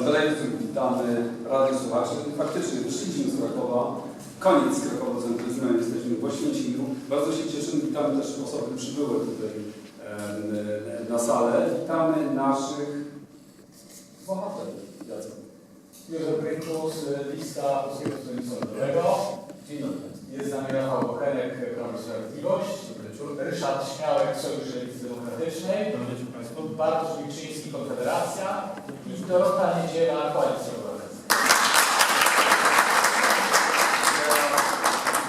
Dyrektor, witamy Radę Słuchaczy. Faktycznie wyszliśmy z Krakowa. Koniec krakowocentryzmu, jesteśmy w Oświęcimiu. Bardzo się cieszymy, witamy też osoby przybyłe tutaj na salę. Witamy naszych bohaterów. Jacek. Józef Brynkus, lista Polskiego Stronnictwa Ludowego. Dzień dobry. Jest z nami Rafał Bochenek, Prawo i Sprawiedliwość. Dobry wieczór. Ryszard Śmiałek, Sojusz Lewicy Demokratycznej. Dobry wieczór Państwu. Bartosz Wilczyński, Konfederacja. I Dorota Niedziela, Koalicja Obywatelska.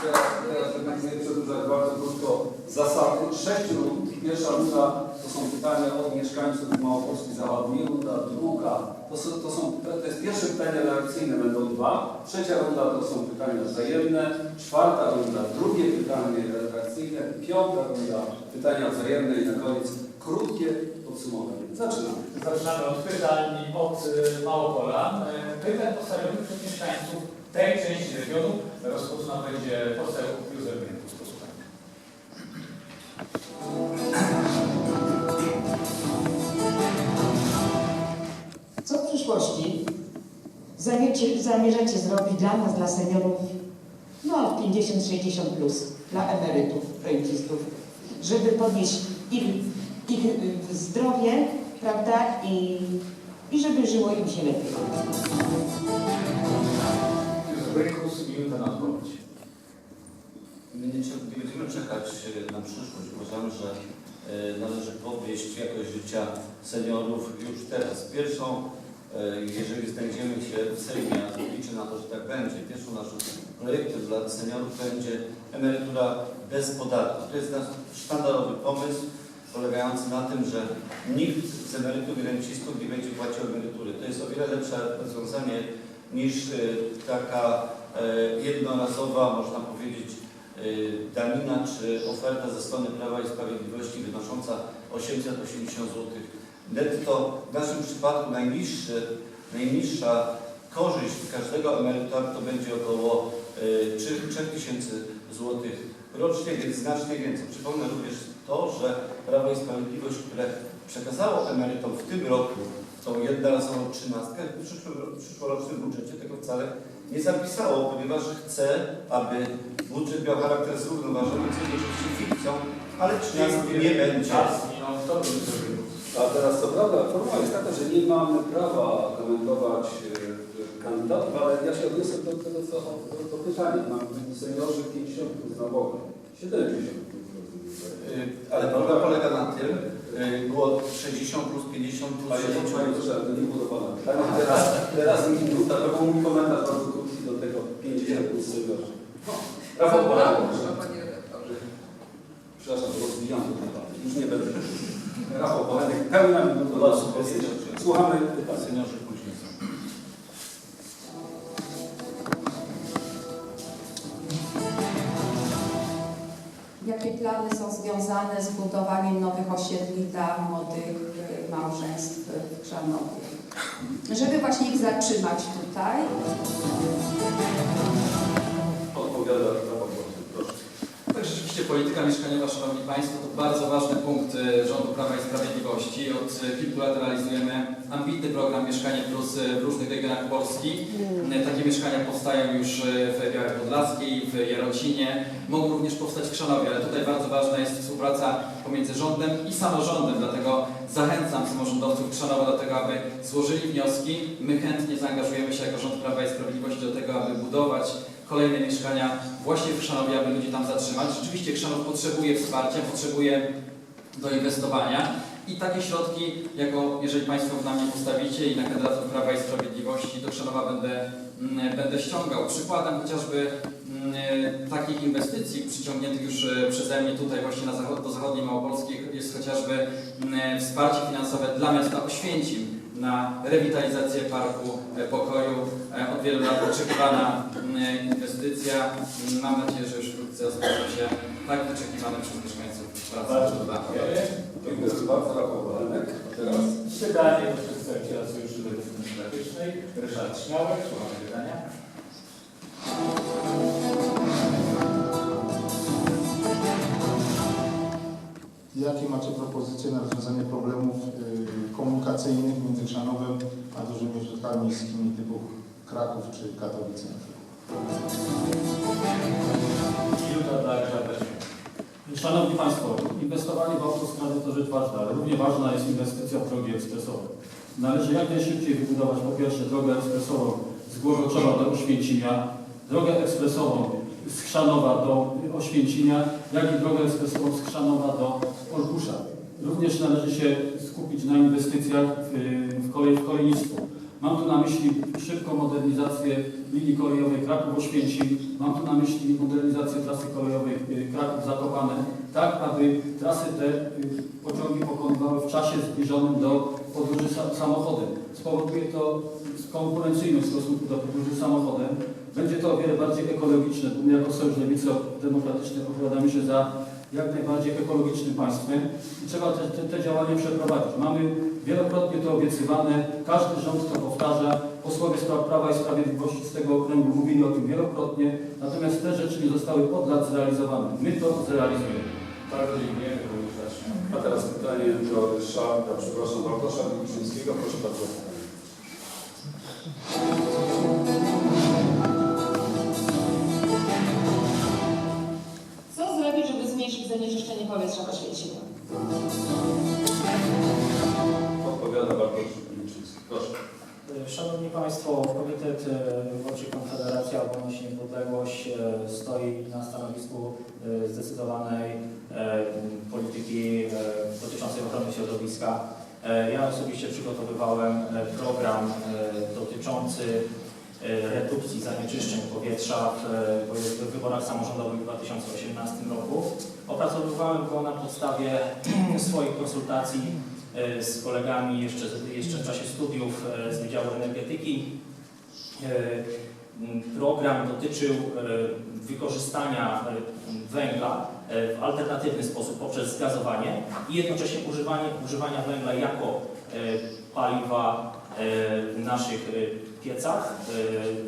Teraz, teraz nie przedłużać bardzo krótko zasady. Sześć rund. Pierwsza runda to są pytania od mieszkańców Małopolski Zachodniej. Runda druga to są, to są to jest pierwsze pytanie reakcyjne będą dwa. Trzecia runda to są pytania wzajemne. Czwarta runda drugie pytanie reakcyjne. Piąta runda pytania wzajemne i na koniec krótkie podsumowanie. Zaczynamy. Zaczynamy od pytań od y, Małopolan. Y, Pytań postawionych przez mieszkańców tej części regionu. Rozpoczyna będzie poseł Józef. Posłuchajmy. Co w przyszłości zamierzacie, zamierzacie zrobić dla nas, dla seniorów, no 50-60 plus, dla emerytów, rencistów, żeby podnieść ich, ich y, zdrowie, prawda, i, i żeby żyło im się lepiej. Brynkus, minuta na. My nie, będziemy czekać e, na przyszłość. Uważamy, że e, należy podnieść jakość życia seniorów już teraz. Pierwszą, jeżeli znajdziemy się w Sejmie, a liczę na to, że tak będzie, pierwszą naszym projektem dla seniorów będzie emerytura bez podatku. To jest nasz sztandarowy pomysł polegający na tym, że nikt z emerytów i rencistów nie będzie płacił emerytury. To jest o wiele lepsze rozwiązanie niż e, taka e, jednorazowa, można powiedzieć, danina czy oferta ze strony Prawa i Sprawiedliwości wynosząca 880 zł netto. W naszym przypadku najniższy, najniższa korzyść każdego emeryta to będzie około y, 3000 zł rocznie, więc znacznie więcej. Przypomnę również to, że Prawo i Sprawiedliwość, które przekazało emerytom w tym roku tą jednorazową trzynastkę, w przyszłorocznym budżecie tego wcale nie zapisało, ponieważ chce, aby budżet miał charakter zrównoważony, co jest oczywiście fikcją, ale trzynastki nie będzie. Czas minął. To. A teraz co prawda forma jest taka, że nie mamy prawa komentować e, kandydatów, ale ja się odniosę do tego, co do, do pytania. Mam seniorzy 50 plus na Boga. 70 plus. Y, Ale problem polega na tym, y, było 60 plus 50 plus Panie 60 Panie to nie budowane. Tak, teraz, teraz minuta, to był mój komentarz bardzo krótki do tego 50 plus seniorzy. No, Prawo Polaków. Przepraszam, rozwijam to. Już nie będę. Rafał Bochenek, pełna minuta. Słuchamy pytań. Seniorzy później. Jakie plany są związane z budowaniem nowych osiedli dla młodych y, małżeństw w Krzanowie? Żeby właśnie ich zatrzymać tutaj, Odpowiada Rafał Bochenek. Proszę. Tak, rzeczywiście polityka mieszkaniowa, Szanowni Państwo, to bardzo ważny punkt e, rządu Prawa i Sprawiedliwości. Od e, kilku lat realizujemy ambitny program Mieszkanie Plus e, w różnych regionach Polski. E, Takie mieszkania powstają już w Białej Podlaskiej, w Jarocinie, mogą również powstać w Krzanowie, ale tutaj bardzo ważna jest współpraca pomiędzy rządem i samorządem, dlatego zachęcam samorządowców Krzanowa do tego, aby złożyli wnioski. My chętnie zaangażujemy się jako rząd Prawa i Sprawiedliwości do tego, aby budować kolejne mieszkania właśnie w Krzanowie, aby ludzi tam zatrzymać. Rzeczywiście Krzanów potrzebuje wsparcia, potrzebuje doinwestowania i takie środki, jako jeżeli Państwo na mnie postawicie i na kandydatów Prawa i Sprawiedliwości, do Krzanowa będę, mm, będę ściągał. Przykładem chociażby mm, takich inwestycji przyciągniętych już e, przeze mnie tutaj właśnie na zachod, do zachodniej Małopolski jest chociażby mm, wsparcie finansowe dla miasta Oświęcim na rewitalizację Parku e, Pokoju. E, Od wielu lat oczekiwana mm, inwestycja. Mam nadzieję, że już wkrótce rozpocznie się tak wyczekiwane przez mieszkańców Bardzo dziękuję. Dziękuję bardzo, Rafał teraz Pytanie do przedstawiciela Sojuszu Lewicy Demokratycznej. Ryszard Śmiałek, słuchamy pytania. Jakie macie propozycje na rozwiązanie problemów y, komunikacyjnych między Chrzanowem a dużymi ośrodkami miejskimi typu Kraków czy Katowice. Szanowni Państwo, inwestowanie w autostrady to rzecz ważna, równie ważna jest inwestycja w drogi ekspresowe. Należy jak najszybciej wybudować po pierwsze drogę ekspresową z Głogoczowa do Oświęcimia, drogę ekspresową z Chrzanowa do Oświęcimia, jak i drogę ekspresową z Chrzanowa do Olkusza. Również należy się skupić na inwestycjach w, w, kolej, w kolejnictwo. Mam tu na myśli szybką modernizację linii kolejowej Kraków-Oświęcim, mam tu na myśli modernizację trasy kolejowej y, Kraków-Zakopane, tak aby trasy te y, pociągi pokonywały w czasie zbliżonym do podróży sa samochodem. Spowoduje to konkurencyjność w stosunku do podróży samochodem. Będzie to o wiele bardziej ekologiczne, bo my jako Sojusz Lewicy Demokratycznej opowiadamy się za jak najbardziej ekologicznym państwem i trzeba te, te, te działania przeprowadzić. Mamy wielokrotnie to obiecywane, każdy rząd to powtarza, posłowie z Prawa i Sprawiedliwości z tego okręgu mówili o tym wielokrotnie, natomiast te rzeczy nie zostały od lat zrealizowane. My to zrealizujemy. Bardzo Ryszard A teraz pytanie do Ryszarda, przepraszam, Bartosza Wilczyńskiego. Proszę bardzo. Powietrza w Oświęcimiu? Odpowiada Wilczyński. Proszę. Szanowni Państwo, Komitet e, Wyborczy Konfederacja Wolność i Niepodległość e, stoi na stanowisku e, zdecydowanej e, polityki e, dotyczącej ochrony środowiska. E, Ja osobiście przygotowywałem e, program e, dotyczący e, redukcji zanieczyszczeń powietrza w, e, wyborach samorządowych w 2018 roku. Opracowywałem go na podstawie swoich konsultacji e, z kolegami jeszcze, jeszcze w czasie studiów e, z Wydziału Energetyki. E, Program dotyczył e, wykorzystania e, węgla e, w alternatywny sposób poprzez zgazowanie i jednocześnie używanie, używania węgla jako e, paliwa e, w naszych e, piecach e,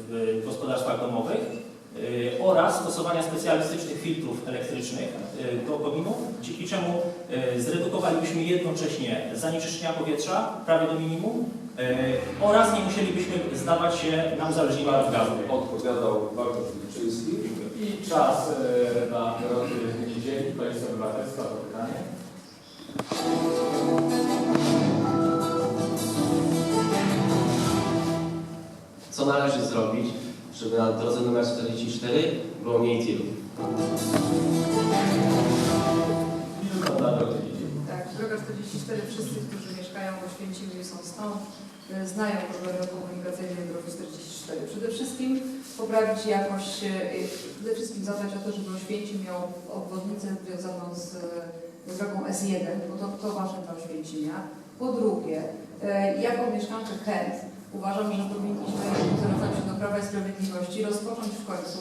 w gospodarstwach domowych e, oraz stosowania specjalistycznych filtrów elektrycznych do kominu, dzięki czemu zredukowalibyśmy jednocześnie zanieczyszczenia powietrza prawie do minimum oraz nie musielibyśmy zdawać się na uzależnienia od gazu. Odpowiadał Bartosz Wilczyński. I czas na nagrody niedzieli, Koalicja Obywatelska, pytanie. Żeby na drodze numer 44 było mniej tirów? Tak, droga 44, wszyscy, którzy mieszkają w Oświęcimiu i są stąd, e, znają problemy komunikacyjne drogi 44. Przede wszystkim poprawić jakość, e, przede wszystkim zadbać o to, żeby Oświęcim miał obwodnicę związaną z drogą S1, bo to, to ważne dla Oświęcimia. Po drugie, jako mieszkanka Kent uważam, że powinniśmy, zwracam się do Prawa i Sprawiedliwości, rozpocząć w końcu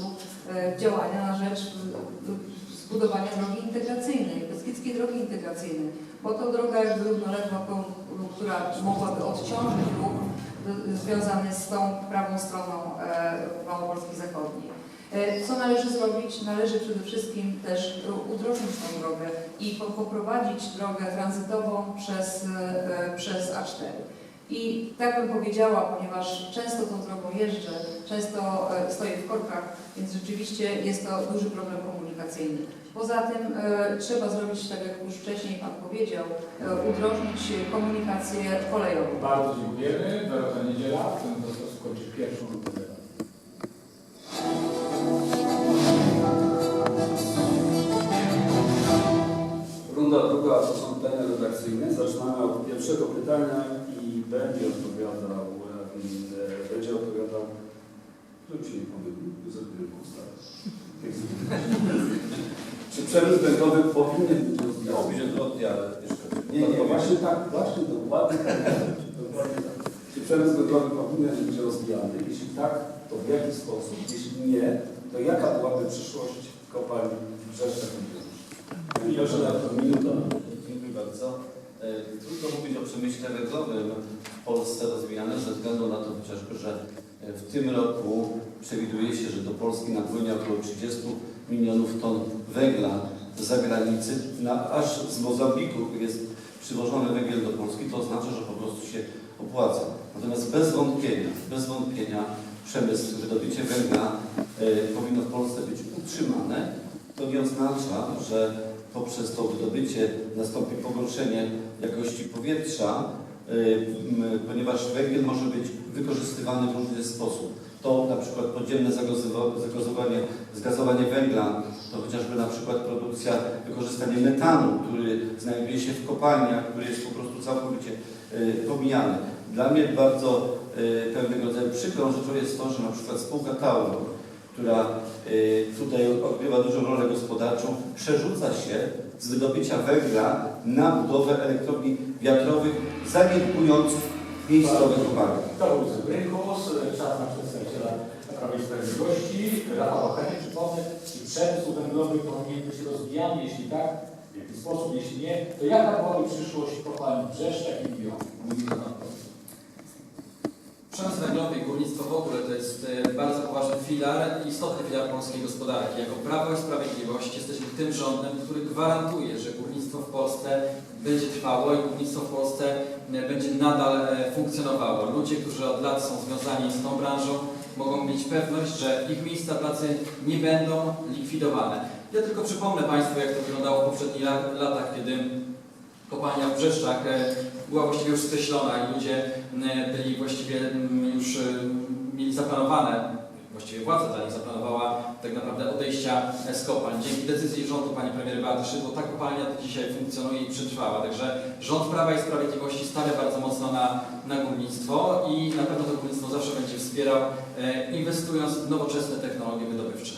e, działania na rzecz e, zbudowania drogi integracyjnej, Beskidzkiej Drogi Integracyjnej, bo to droga jakby równoległa, która mogłaby odciążyć ruch y, związany z tą prawą stroną e, Małopolski Zachodniej. E, Co należy zrobić? Należy przede wszystkim też udrożnić tą drogę i po- poprowadzić drogę tranzytową przez, e, przez A4. I tak bym powiedziała, ponieważ często tą drogą jeżdżę, często e, stoję w korkach, więc rzeczywiście jest to duży problem komunikacyjny. Poza tym e, trzeba zrobić, tak jak już wcześniej Pan powiedział, e, udrożnić komunikację kolejową. Bardzo dziękujemy. Dorota Niedziela, w tym sposób skończy pierwszą. Runda druga to są pytania redakcyjne. Zaczynamy od pierwszego pytania będzie odpowiadał, e, będzie odpowiadał, żeby się nie pomylił, Józef Wielkusta. Czy przemysł węglowy powinien być ale jeszcze... Nie, nie, właśnie tak, właśnie dokładnie tak. Dokładnie tak. Czy przemysł węglowy powinien być rozwijany? Jeśli tak, to w jaki sposób? Jeśli nie, to jaka byłaby przyszłość kopalni i Białoruś? Proszę na to minuta. Dziękuję bardzo. E, Trudno mówić o przemyśle węglowym w Polsce rozwijanym ze względu na to chociażby, że e, w tym roku przewiduje się, że do Polski napłynie około 30 milionów ton węgla z zagranicy, na, aż z Mozambiku jest przywożony węgiel do Polski, to oznacza, że po prostu się opłaca. Natomiast bez wątpienia, bez wątpienia przemysł, wydobycie węgla y, powinno w Polsce być utrzymane. To nie oznacza, że poprzez to wydobycie nastąpi pogorszenie jakości powietrza, y, ponieważ węgiel może być wykorzystywany w różny sposób. To na przykład podziemne zagazowanie, zgazowanie węgla, to chociażby na przykład produkcja, wykorzystanie metanu, który znajduje się w kopalniach, który jest po prostu całkowicie y, pomijany. Dla mnie bardzo y, pewnego rodzaju przykrą rzeczą jest to, że na przykład spółka Tauro, która y, tutaj odgrywa dużą rolę gospodarczą, przerzuca się z wydobycia węgla na budowę elektrowni wiatrowych, zaniedbując miejscowe kopalnie. To był Zybrykus, czas na przedstawiciela Prawa i Sprawiedliwości, Rafał Ocheny, przypomnę, czy przemysł węglowy powinien być rozwijany, jeśli tak, w jaki sposób, jeśli nie, to jaka byłaby przyszłość kopalni Brzeszczak i Milion? Przemysł węglowy i górnictwo w ogóle to jest e, bardzo poważny filar, istotny filar polskiej gospodarki. Jako Prawo i Sprawiedliwość jesteśmy tym rządem, który gwarantuje, że górnictwo w Polsce będzie trwało i górnictwo w Polsce e, będzie nadal e, funkcjonowało. Ludzie, którzy od lat są związani z tą branżą, mogą mieć pewność, że ich miejsca pracy nie będą likwidowane. Ja tylko przypomnę Państwu, jak to wyglądało w poprzednich la- latach, kiedy kopalnia w Brzeszczach była właściwie już skreślona i ludzie e, byli właściwie mm, już e, mieli zaplanowane, właściwie władza dla nich zaplanowała tak naprawdę odejścia z kopalń. Dzięki decyzji rządu pani premier Beaty Szydło ta kopalnia do dzisiaj funkcjonuje i przetrwała. Także rząd Prawa i Sprawiedliwości stawia bardzo mocno na, na górnictwo i na pewno to górnictwo zawsze będzie wspierał, e, inwestując w nowoczesne technologie wydobywcze.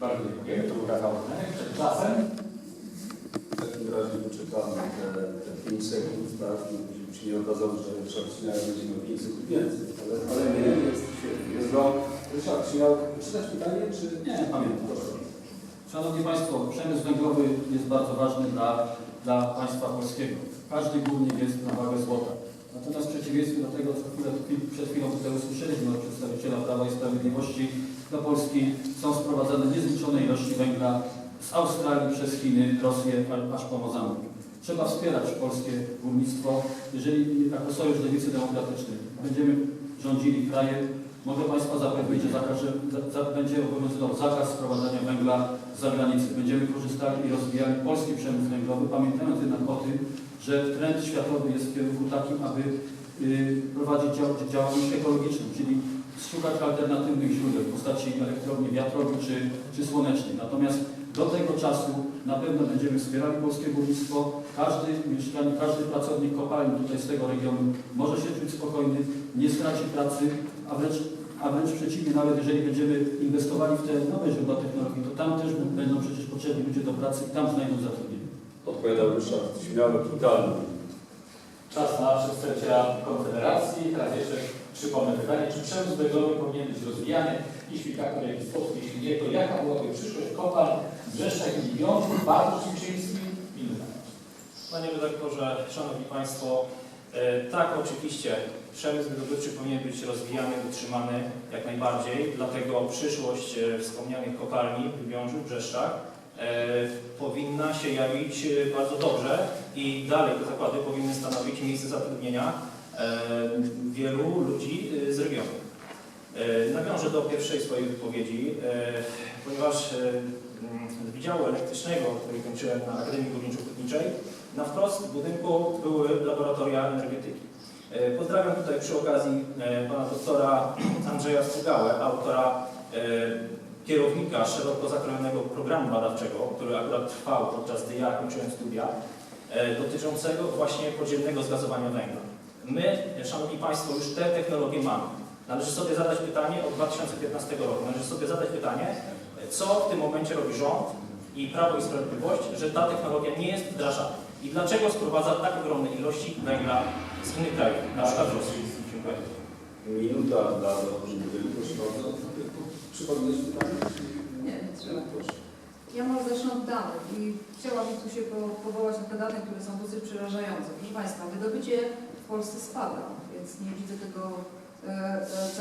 Bardzo dziękuję. To był Rafał. W takim razie poczekamy te, te 5 sekund, tak, żeby się nie okazało, że Śmiałek będzie miał 5 sekund więcej. Ale, ale nie, jest świetnie. Jest go. Śmiałek, czytać pytanie, czy... Nie, pamiętam. Szanowni Państwo, przemysł węglowy jest bardzo ważny dla, dla państwa polskiego. Każdy górnik jest na wagę złota. Natomiast w przeciwieństwie do tego, co przed chwilą tutaj usłyszeliśmy od przedstawiciela Prawa i Sprawiedliwości, do Polski są sprowadzane niezliczone ilości węgla z Australii przez Chiny, Rosję, aż po Mozambik. Trzeba wspierać polskie górnictwo. Jeżeli jako Sojusz Lewicy Demokratycznej będziemy rządzili krajem, mogę Państwa zapewnić, że zakaże, za, będzie obowiązywał zakaz sprowadzania węgla z zagranicy. Będziemy korzystali i rozwijali polski przemysł węglowy, pamiętając jednak o tym, że trend światowy jest w kierunku takim, aby y, prowadzić dział, działalność ekologiczną, czyli szukać alternatywnych źródeł w postaci elektrowni wiatrowych czy, czy słonecznej. Natomiast do tego czasu na pewno będziemy wspierali polskie górnictwo. Każdy mieszkanin, każdy pracownik kopalni tutaj z tego regionu może się czuć spokojny, nie straci pracy, a wręcz, a wręcz przeciwnie, nawet jeżeli będziemy inwestowali w te nowe źródła technologii, to tam też będą przecież potrzebni ludzie do pracy i tam znajdą zatrudnienie. Odpowiadał Ryszard Śmiałek i Dalny. czas na przedstawiciela Konfederacji. Teraz jeszcze przypomnę pytanie, czy przemysł węglowy powinien być rozwijany? Jeśli tak, to w jaki sposób? Jeśli nie, to jaka byłaby przyszłość kopalń Brzeszczak i Libiążu, Bartosz Ciczyński i Inna? Panie redaktorze, Szanowni Państwo, e, tak oczywiście przemysł wydobywczy powinien być rozwijany, utrzymany jak najbardziej, dlatego przyszłość e, wspomnianych kopalni w Wiążu, Brzeszczach e, powinna się jawić bardzo dobrze i dalej te zakłady powinny stanowić miejsce zatrudnienia wielu ludzi e, z regionu. E, Nawiążę do pierwszej swojej wypowiedzi, e, ponieważ e, mm, z Wydziału Elektrycznego, który kończyłem na Akademii Górniczo-Hutniczej, na wprost w budynku były laboratoria energetyki. E, Pozdrawiam tutaj przy okazji e, pana doktora Andrzeja Strugałę, autora e, kierownika szeroko zakrojonego programu badawczego, który akurat trwał podczas gdy ja kończyłem studia, e, dotyczącego właśnie podziemnego zgazowania węgla. My, Szanowni Państwo, już te technologie mamy. Należy sobie zadać pytanie od 2015 roku. Należy sobie zadać pytanie, co w tym momencie robi rząd i Prawo i Sprawiedliwość, że ta technologia nie jest wdrażana. I dlaczego sprowadza tak ogromne ilości węgla z innych krajów, na przykład Rosji. Dziękuję. Minuta dla dochodzenia. Proszę bardzo. Przypomnieć pytanie? Nie, nie trzeba. Ja może zacznę od danych i chciałabym tu się po- powołać na te dane, które są dosyć przerażające. Proszę Państwa, wydobycie w Polsce spada, więc nie widzę tego e,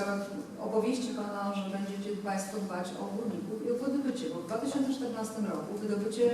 e, opowieści Pana, że będziecie Państwo dbać o górników i o wydobycie, bo w 2014 roku wydobycie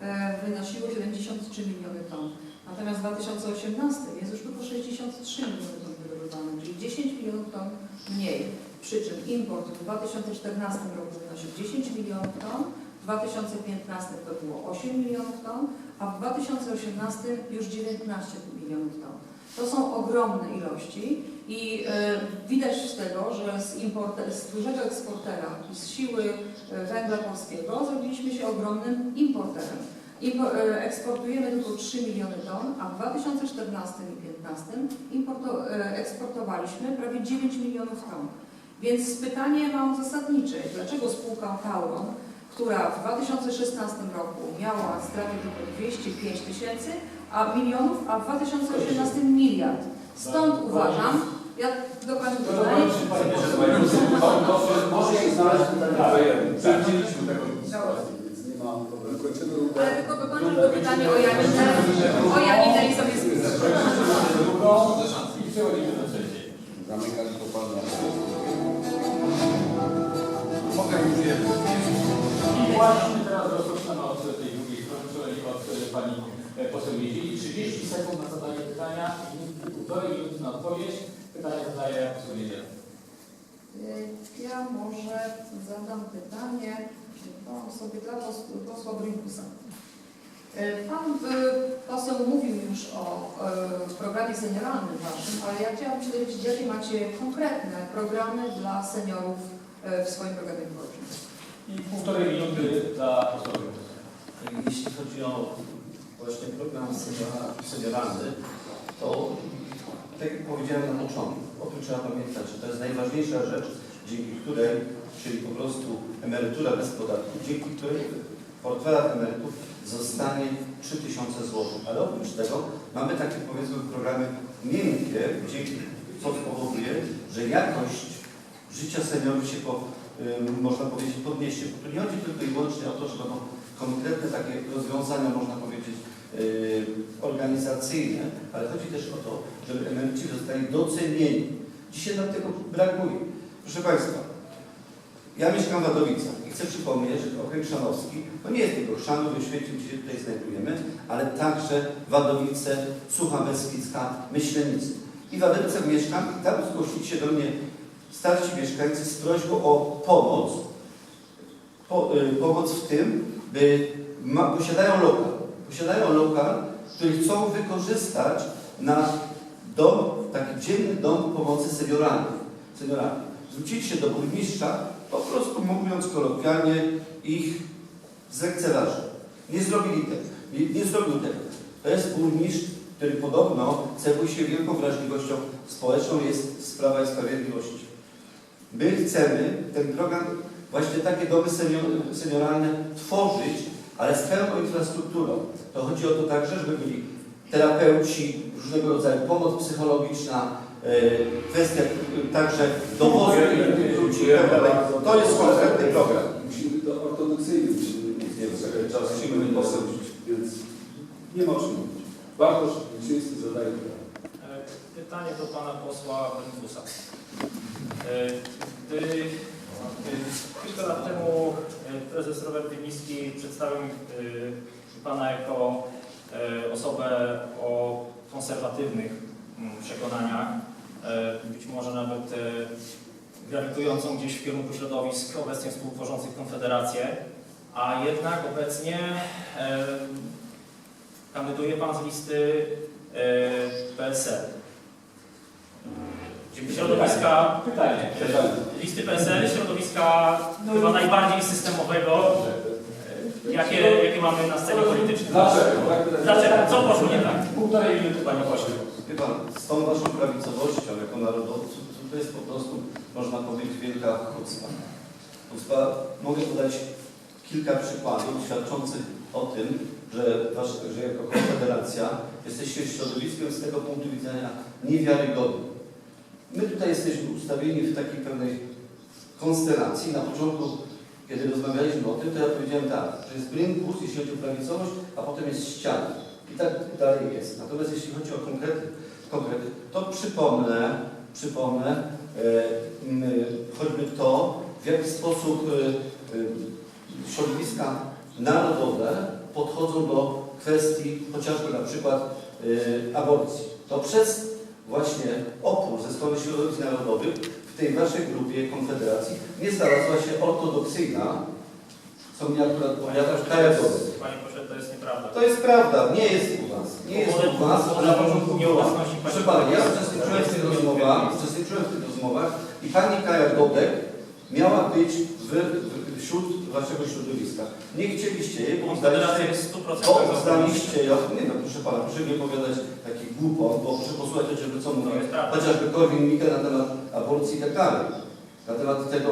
e, wynosiło 73 miliony ton, Natomiast w 2018 jest już tylko 63 miliony ton wydobywane, czyli 10 milionów ton mniej. Przy czym import w 2014 roku wynosił 10 milionów ton, w 2015 to było 8 milionów ton, a w 2018 już 19 milionów ton. To są ogromne ilości i e, widać z tego, że z, importe, z dużego eksportera z siły e, węgla polskiego zrobiliśmy się ogromnym importerem. Impo, e, eksportujemy tylko 3 miliony ton, a w 2014 i 2015 importo, e, eksportowaliśmy prawie 9 milionów ton. Więc pytanie mam zasadnicze, dlaczego spółka Tauron, która w 2016 roku miała straty tylko 205 tysięcy a milionów, a w 2018 miliard. Stąd uważam, ja dokończę pytanie. Może się znaleźć pytanie. Przewidzieliśmy. Kończymy rundę. Ale tylko dokończę to pytanie o Janinę, o Janinę i sobie spisać. Drugą i. Mogę już właśnie teraz rozpoczynamy od tej drugiej czyli od e, Pani poseł Niedzieli. 30 sekund na zadanie pytania i półtorej minuty na odpowiedź. Pytanie zadaje poseł Niedziela. Y, Ja może zadam pytanie do sobie dla pos- posła Brinkusa. Y, Pan poseł mówił już o programie senioralnym waszym, ale ja chciałabym się dowiedzieć, jakie macie konkretne programy dla seniorów w swoim programie wyborczym. I półtorej minuty dla posła Brinkusa. Jeśli chodzi o właśnie program seniora- senioralny, to tak jak powiedziałem na początku, o tym trzeba pamiętać, że to jest najważniejsza rzecz, dzięki której, czyli po prostu emerytura bez podatku, dzięki której w portfelach emerytów zostanie 3000 zł. Ale oprócz tego mamy takie powiedzmy programy miękkie, dzięki co spowoduje, że jakość życia seniorów się po, ym, można powiedzieć podniesie. Bo tu nie chodzi tylko i wyłącznie o to, że będą konkretne takie rozwiązania, można powiedzieć, yy, organizacyjne, ale chodzi też o to, żeby emeryci zostali docenieni. Dzisiaj nam tego brakuje. Proszę Państwa, ja mieszkam w Wadowicach i chcę przypomnieć, że okręg Szanowski to nie jest tylko Chrzanów, Wyświęcim, gdzie się tutaj znajdujemy, ale także Wadowice, Sucha Beskidzka, Myślenicy. I w Wadowicach mieszkam i tam zgłosili się do mnie starsi mieszkańcy z prośbą o pomoc. Po, y, pomoc w tym, by ma, posiadają lokal. Posiadają lokal, który chcą wykorzystać na dom, taki dzienny dom pomocy senioralnej. senioralnej. Zwrócili się do burmistrza, po prostu mówiąc kolokwialnie, ich zlekceważył. Nie zrobili tego. Nie, nie zrobił tego. To jest burmistrz, który podobno cechuje się wielką wrażliwością społeczną, jest z Prawa i Sprawiedliwości. My chcemy ten program, właśnie takie domy senior, senioralne tworzyć, ale z pełną infrastrukturą. To chodzi o to także, żeby byli terapeuci, różnego rodzaju pomoc psychologiczna, e, kwestia także dowozu ludzi i tak dalej. To jest konkretny program. Musimy to ortodoksyjnie musimy mieć czas, musimy poseł, więc nie ma o czym mówić. Bartosz Wilczyński zadaje pytanie. E, Pytanie do pana posła Brinkusa. E, Gdy kilka lat temu e, prezes Robert Dymiński przedstawił e, pana jako e, osobę o konserwatywnych mm, przekonaniach, być może nawet grawitującą gdzieś w kierunku środowisk obecnie współtworzących Konfederację, a jednak obecnie kandyduje pan z listy PSL. Środowiska, Pytanie. listy PSL, środowiska chyba najbardziej systemowego, jakie, jakie mamy na scenie politycznej. Dlaczego? Dlaczego? Co poszło nie tak? Półtorej minuty Panie pośle. Wie Pan, z tą Waszą prawicowością jako narodowców, to jest po prostu, można powiedzieć, wielka chucpa. Chucpa. Mogę podać kilka przykładów świadczących o tym, że, wasz, że jako Konfederacja jesteście środowiskiem z tego punktu widzenia niewiarygodnym. My tutaj jesteśmy ustawieni w takiej pewnej konstelacji. Na początku, kiedy rozmawialiśmy o tym, to ja powiedziałem tak, że jest brinkus, jeśli chodzi o prawicowość, a potem jest ściana. I tak dalej jest. Natomiast jeśli chodzi o konkrety, konkrety to przypomnę, przypomnę m, choćby to, w jaki sposób e, e, środowiska narodowe podchodzą do kwestii chociażby na przykład aborcji. To przez właśnie opór ze strony środowisk narodowych w tej waszej grupie Konfederacji nie znalazła się ortodoksyjna, co mnie akurat powiada, Godek. Panie pośle, to jest nieprawda. To jest prawda, nie jest u was. Nie jest u was, a na początku była. Proszę pana, ja uczestniczyłem w tych rozmowach, uczestniczyłem w tych rozmowach i pani Kaja Godek miała być w, w, wśród waszego środowiska. Nie chcieliście jej, bo uznaliście, jest 100% bo uznaliście, ja, nie no proszę pana, proszę nie opowiadać takich głupot, bo proszę posłuchać chociażby co prawda. chociażby Korwin Mikke na temat aborcji i tak dalej. Na temat tego,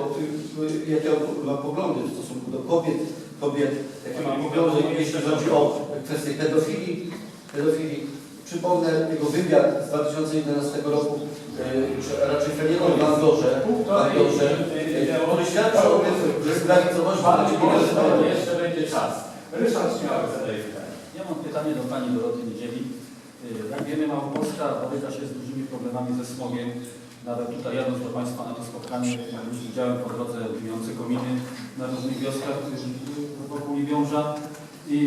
y, jakie ma poglądy w stosunku do kobiet, kobiet, jakie ma poglądy, jeśli chodzi o kwestię pedofilii. pedofilii. Przypomnę jego wywiad z 2011 roku, czy raczej premierem w Andorze, w Andorze y, który świadczył o tym, że poseł, nie jeszcze będzie czas. Ryszard Śmiałek zadaje pytanie. Ja mam pytanie do Pani Doroty Niedzieli. Jak wiemy, Małopolska boryka się z dużymi problemami ze smogiem. Nawet tutaj jadąc do Państwa na to spotkanie, już widziałem po drodze dymiące kominy na różnych wioskach wokół Libiąża. I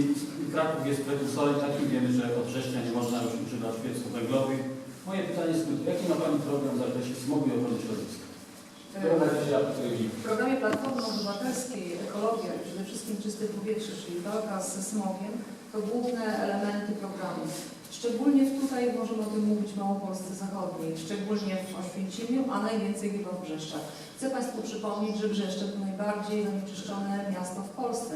Kraków jest prekursorem takim, wiemy, że od września nie można już używać pieców węglowych. Moje pytanie jest krótkie. Jaki ma Pani program w zakresie smogu i ochrony środowiska? W programie Platformy Obywatelskiej Ekologia i przede wszystkim czyste powietrze, czyli walka ze smogiem, to główne elementy programu. Szczególnie tutaj możemy o tym mówić w Małopolsce Zachodniej, szczególnie w Oświęcimiu, a najwięcej chyba w Brzeszczach. Chcę Państwu przypomnieć, że Brzeszczek to najbardziej zanieczyszczone miasto w Polsce.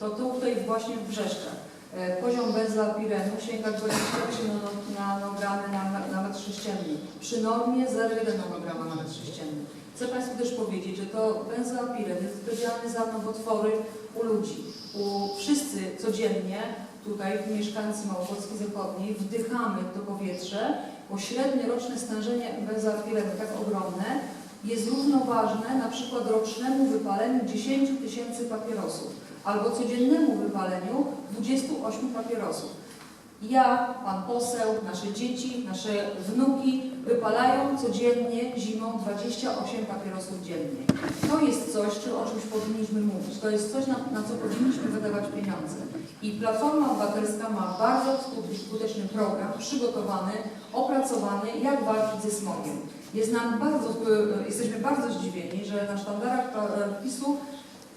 To tutaj właśnie w Brzeszczach. E, Poziom benzopirenu sięga 28 nano- nanogramy na, na, na metr sześcienny. Przy normie 0,1 nanograma na metr sześcienny. Chcę Państwu też powiedzieć, że to benzoapiren jest odpowiedzialny za nowotwory u ludzi. U wszyscy codziennie, tutaj mieszkańcy Małopolski Zachodniej, wdychamy to powietrze, bo średnie roczne stężenie benzoapirenu tak ogromne jest równoważne na przykład rocznemu wypaleniu 10 tysięcy papierosów albo codziennemu wypaleniu 28 papierosów. Ja, pan poseł, nasze dzieci, nasze wnuki wypalają codziennie zimą 28 papierosów dziennie. To jest coś, o czymś powinniśmy mówić. To jest coś, na, na co powinniśmy wydawać pieniądze. I Platforma Obywatelska ma bardzo skuteczny program przygotowany, opracowany, jak walczyć ze smogiem. Jest nam bardzo, e, jesteśmy bardzo zdziwieni, że na sztandarach e, PiSu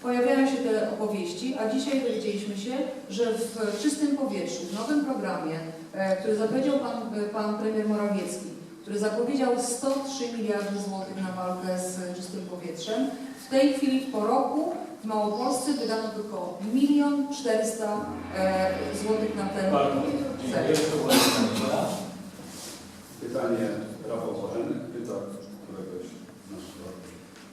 Pojawiają się te opowieści, a dzisiaj dowiedzieliśmy się, że w czystym powietrzu, w nowym programie, e, który zapowiedział pan, e, pan premier Morawiecki, który zapowiedział 103 miliardy złotych na walkę z czystym powietrzem, w tej chwili po roku w Małopolsce wydano tylko 1 400 e, złotych na ten cel. pytanie. Rafał Bochenek, pyta.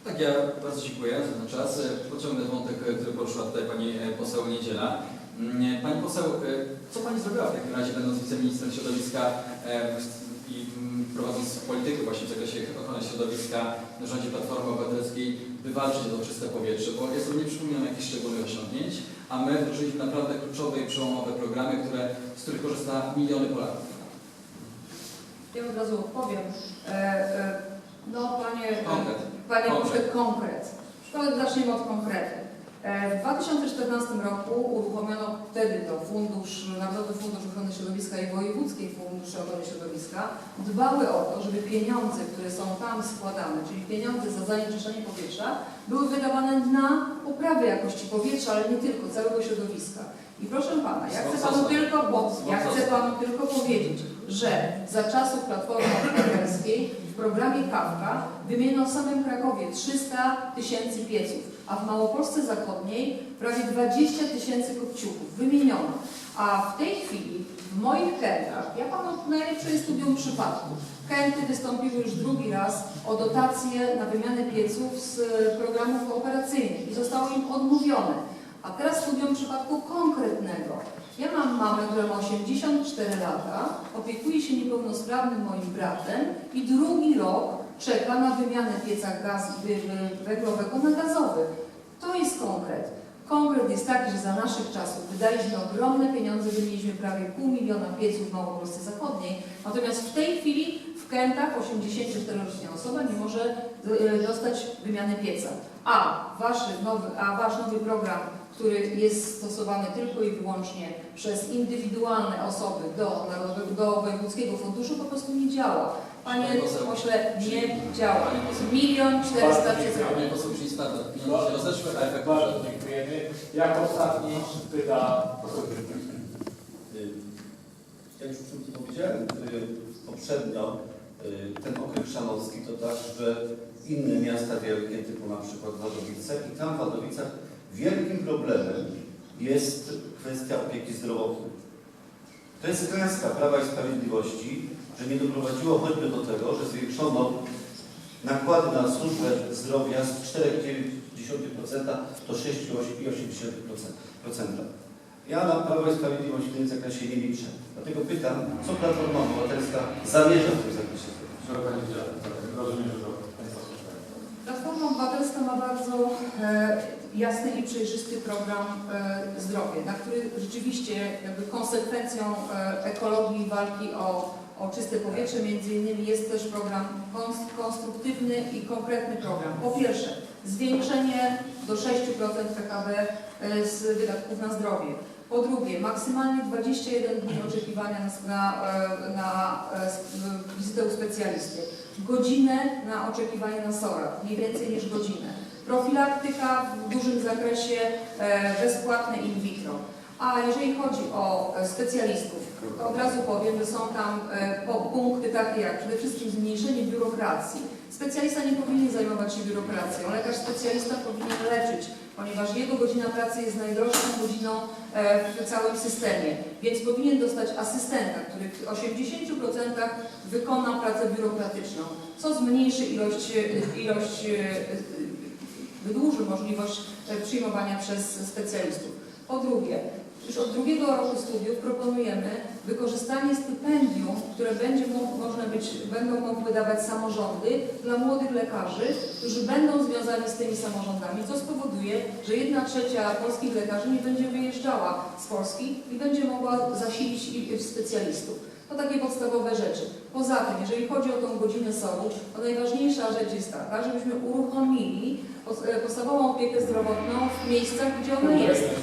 Tak, ja bardzo dziękuję za ten czas. E, Pociągnę wątek, e, który poruszyła tutaj Pani e, poseł Niedziela. Mm, Pani poseł, e, co Pani zrobiła w takim razie, będąc wiceministrem środowiska e, i mm, prowadząc politykę właśnie w zakresie ochrony środowiska w rządzie Platformy Obywatelskiej, by walczyć o to czyste powietrze? Bo ja sobie nie przypominam jakichś szczególnych osiągnięć, a my wdrożyliśmy naprawdę kluczowe i przełomowe programy, które, z których korzysta miliony Polaków. Ja od razu odpowiem. E, e, no, panie, Konkret. Panie Konkret. pośle, konkret. To zaczniemy od konkretu. E, W 2014 roku uruchomiono wtedy to Fundusz, Narodowy Fundusz Ochrony Środowiska i Wojewódzkie Fundusze Ochrony Środowiska dbały o to, żeby pieniądze, które są tam składane, czyli pieniądze za zanieczyszczenie powietrza, były wydawane na poprawę jakości powietrza, ale nie tylko, całego środowiska. I proszę Pana, ja chcę Panu tylko, bo ja chcę Panu tylko powiedzieć, że za czasów Platformy Obywatelskiej w programie Kawka wymieniono w samym Krakowie 300 tysięcy pieców, a w Małopolsce Zachodniej prawie 20 tysięcy kopciuchów wymieniono. A w tej chwili w moich kętach, ja Panu najlepsze studium przypadku, Kęty wystąpiły już drugi raz o dotacje na wymianę pieców z programów operacyjnych i zostało im odmówione. A teraz studium przypadku konkretnego. Ja mam mamę, która ma 84 lata, opiekuje się niepełnosprawnym moim bratem i drugi rok czeka na wymianę pieca gaz wy- wy- węglowego na gazowy. To jest konkret. Konkret jest taki, że za naszych czasów wydaliśmy ogromne pieniądze, wymieniliśmy prawie pół miliona pieców w Małopolsce Zachodniej, natomiast w tej chwili w Kętach 84-roczna osoba nie może dostać wymiany pieca. A wasz nowy, a wasz nowy program który jest stosowany tylko i wyłącznie przez indywidualne osoby do, Narodowego, do Wojewódzkiego Funduszu, po prostu nie działa. Panie pośle, nie działa. Milion czterysta Bardzo przez rok. Pani poseł się rozeszły, efekt Bardzo dziękujemy. Jak ostatni pyta poseł Y, Ja już przed chwilą powiedziałem y, poprzednio, y, ten okręg szanowski to także inne miasta wielkie, typu na przykład Wadowice i tam w Wadowicach wielkim problemem jest kwestia opieki zdrowotnej. To jest klęska Prawa i Sprawiedliwości, że nie doprowadziło choćby do tego, że zwiększono nakłady na służbę zdrowia z 4,9% do 6,8%. Ja na Prawo i Sprawiedliwość w tym zakresie nie liczę. Dlatego pytam, co Platforma Obywatelska zamierza w tym zakresie zrobić? Rozumiem, że to Państwa słyszałem. Platforma Obywatelska ma bardzo e, jasny i przejrzysty program e, zdrowie, na który rzeczywiście konsekwencją e, ekologii i walki o, o czyste powietrze między innymi jest też program kons- konstruktywny i konkretny program. Po pierwsze, zwiększenie do 6% PKB z wydatków na zdrowie. Po drugie, maksymalnie 21 dni oczekiwania na, na, na wizytę u specjalisty. Godzinę na oczekiwanie na SOR-a, nie więcej niż godzinę. Profilaktyka w dużym zakresie e, bezpłatne in vitro. A jeżeli chodzi o e, specjalistów, to od razu powiem, że są tam e, punkty takie jak przede wszystkim zmniejszenie biurokracji. Specjalista nie powinien zajmować się biurokracją. Lekarz specjalista powinien leczyć, ponieważ jego godzina pracy jest najdroższą godziną e, w całym systemie. Więc powinien dostać asystenta, który w 80% wykona pracę biurokratyczną, co zmniejszy ilość, e, ilość e, wydłuży możliwość przyjmowania przez specjalistów. Po drugie, już od drugiego roku studiów proponujemy wykorzystanie stypendium, które będzie mo- można być, będą mogły wydawać samorządy dla młodych lekarzy, którzy będą związani z tymi samorządami, co spowoduje, że jedna trzecia polskich lekarzy nie będzie wyjeżdżała z Polski i będzie mogła zasilić specjalistów. To takie podstawowe rzeczy. Poza tym, jeżeli chodzi o tą godzinę SOR-u, to najważniejsza rzecz jest taka, żebyśmy uruchomili e, podstawową opiekę zdrowotną w miejscach, gdzie ona jest.